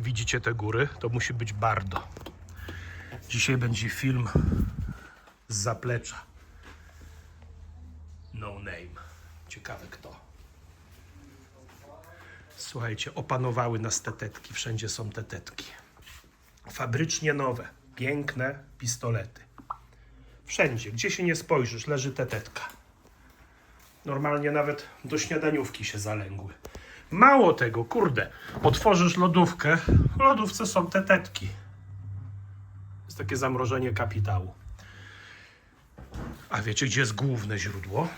Widzicie te góry? To musi być Bardo. Dzisiaj będzie film z zaplecza. No name. Ciekawe kto. Słuchajcie, opanowały nas tetetki. Wszędzie są tetetki. Fabrycznie nowe, piękne pistolety. Wszędzie, gdzie się nie spojrzysz, leży tetetka. Normalnie nawet do śniadaniówki się zalęgły. Mało tego, kurde, otworzysz lodówkę, w lodówce są tetetki. Jest takie zamrożenie kapitału. A wiecie, gdzie jest główne źródło?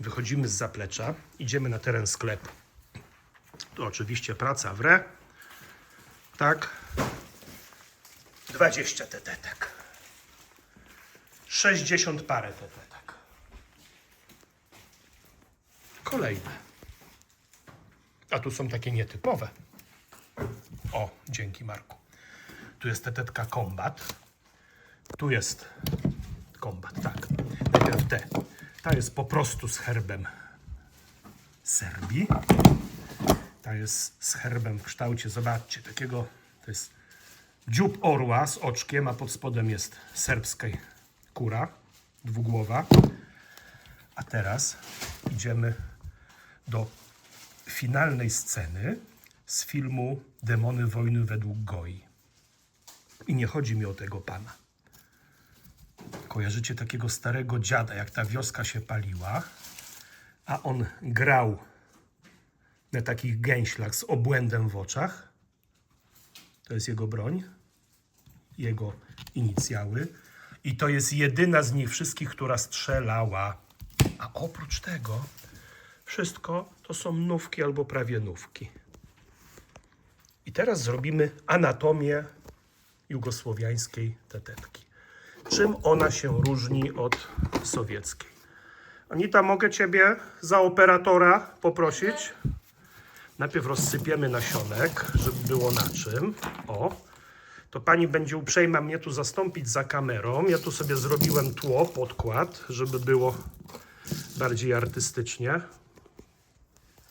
Wychodzimy z zaplecza, idziemy na teren sklepu. Tu oczywiście praca w re. Tak. 20 tetetek. 60 parę tetetek. Kolejne. A tu są takie nietypowe. O, dzięki Marku. Tu jest tetetka kombat. Tu jest kombat, tak. Najpierw te. Ta jest po prostu z herbem Serbii. Ta jest z herbem w kształcie, zobaczcie, takiego, to jest dziób orła z oczkiem, a pod spodem jest serbska kura, dwugłowa. A teraz idziemy do finalnej sceny z filmu Demony wojny według Goi. I nie chodzi mi o tego pana. Kojarzycie takiego starego dziada, jak ta wioska się paliła, a on grał na takich gęślach z obłędem w oczach. To jest jego broń, jego inicjały. I to jest jedyna z nich wszystkich, która strzelała. A oprócz tego, wszystko to są nówki albo prawie nówki. I teraz zrobimy anatomię jugosłowiańskiej tetetki. Czym ona się różni od sowieckiej? Anita, mogę Ciebie za operatora poprosić? Najpierw rozsypiemy nasionek, żeby było na czym. O, to pani będzie uprzejma mnie tu zastąpić za kamerą. Ja tu sobie zrobiłem tło, podkład, żeby było bardziej artystycznie.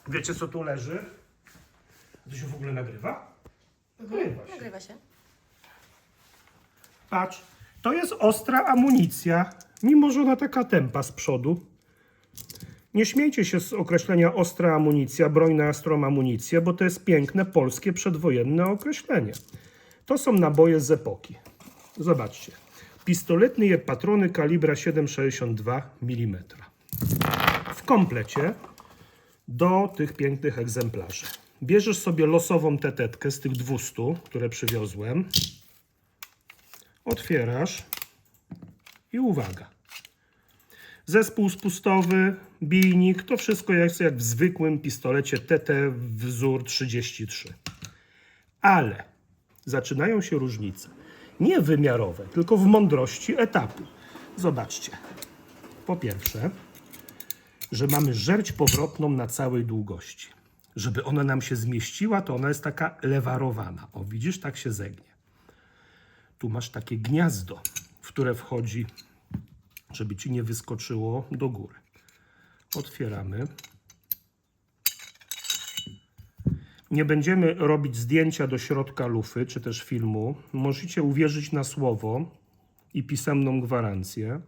Wiecie, co tu leży? To się w ogóle nagrywa? Nagrywa się. Nagrywa się. Patrz, to jest ostra amunicja, mimo że ona taka tempa z przodu. Nie śmiejcie się z określenia ostra amunicja, broń na ostrą amunicję, bo to jest piękne polskie przedwojenne określenie. To są naboje z epoki. Zobaczcie. Pistoletny je patrony kalibra 7,62 mm. W komplecie do tych pięknych egzemplarzy. Bierzesz sobie losową tetetkę z tych 200, które przywiozłem. Otwierasz i uwaga. Zespół spustowy, bijnik, to wszystko jest jak w zwykłym pistolecie TT wzór 33. Ale zaczynają się różnice. Nie wymiarowe, tylko w mądrości etapu. Zobaczcie. Po pierwsze, że mamy żerć powrotną na całej długości. Żeby ona nam się zmieściła, to ona jest taka lewarowana. O, widzisz, tak się zegnie. Tu masz takie gniazdo, w które wchodzi, żeby ci nie wyskoczyło do góry. Otwieramy. Nie będziemy robić zdjęcia do środka lufy, czy też filmu. Możecie uwierzyć na słowo i pisemną gwarancję,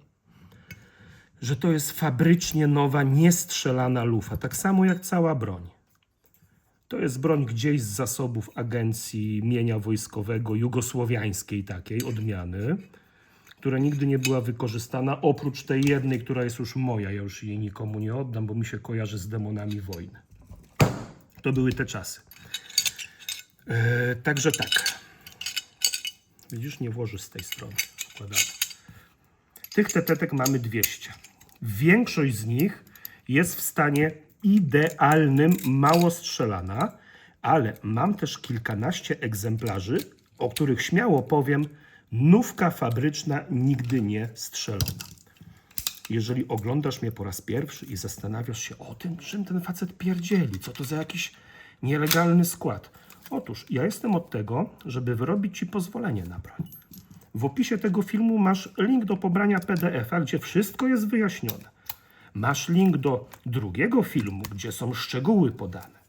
że to jest fabrycznie nowa, niestrzelana lufa. Tak samo jak cała broń. To jest broń gdzieś z zasobów Agencji Mienia Wojskowego, jugosłowiańskiej takiej odmiany, która nigdy nie była wykorzystana, oprócz tej jednej, która jest już moja. Ja już jej nikomu nie oddam, bo mi się kojarzy z demonami wojny. To były te czasy. E, także tak. Widzisz, nie włożysz z tej strony. Układamy. Tych tetetek mamy 200. Większość z nich jest w stanie idealnym, mało strzelana, ale mam też kilkanaście egzemplarzy, o których śmiało powiem, nówka fabryczna nigdy nie strzelona. Jeżeli oglądasz mnie po raz pierwszy i zastanawiasz się o tym, czym ten facet pierdzieli, co to za jakiś nielegalny skład. Otóż ja jestem od tego, żeby wyrobić Ci pozwolenie na broń. W opisie tego filmu masz link do pobrania PDF-a, gdzie wszystko jest wyjaśnione. Masz link do drugiego filmu, gdzie są szczegóły podane.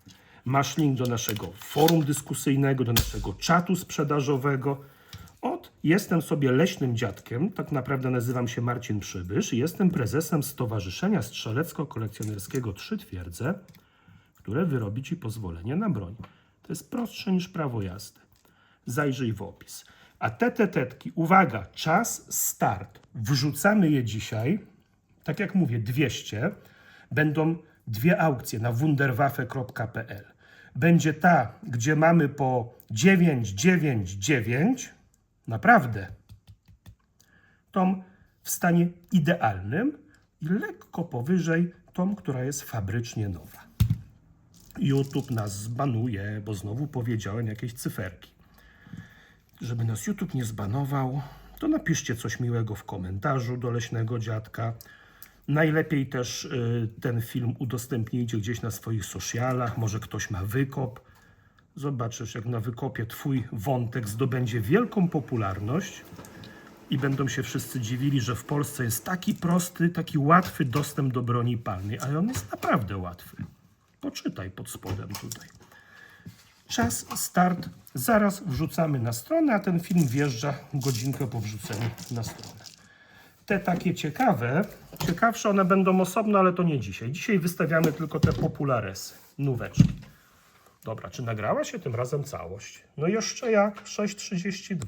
Masz link do naszego forum dyskusyjnego, do naszego czatu sprzedażowego. Od jestem sobie leśnym dziadkiem, tak naprawdę nazywam się Marcin Przybysz i jestem prezesem Stowarzyszenia Strzelecko-Kolekcjonerskiego Trzy Twierdze, które wyrobi Ci pozwolenie na broń. To jest prostsze niż prawo jazdy. Zajrzyj w opis. A te tetetki, uwaga, czas, start. Wrzucamy je dzisiaj, tak jak mówię, 200. Będą dwie aukcje na wunderwaffe.pl. Będzie ta, gdzie mamy po 999, naprawdę, tą w stanie idealnym i lekko powyżej tą, która jest fabrycznie nowa. YouTube nas zbanuje, bo znowu powiedziałem jakieś cyferki. Żeby nas YouTube nie zbanował, to napiszcie coś miłego w komentarzu do leśnego dziadka. Najlepiej też y, ten film udostępnijcie gdzieś na swoich socialach, może ktoś ma wykop. Zobaczysz, jak na wykopie twój wątek zdobędzie wielką popularność i będą się wszyscy dziwili, że w Polsce jest taki prosty, taki łatwy dostęp do broni palnej, ale on jest naprawdę łatwy. Poczytaj pod spodem tutaj. Czas, start, zaraz wrzucamy na stronę, a ten film wjeżdża godzinkę po wrzuceniu na stronę. Te takie ciekawe, ciekawsze one będą osobno, ale to nie dzisiaj. Dzisiaj wystawiamy tylko te popularesy, nóweczki. Dobra, czy nagrała się tym razem całość? No jeszcze jak, 6.32.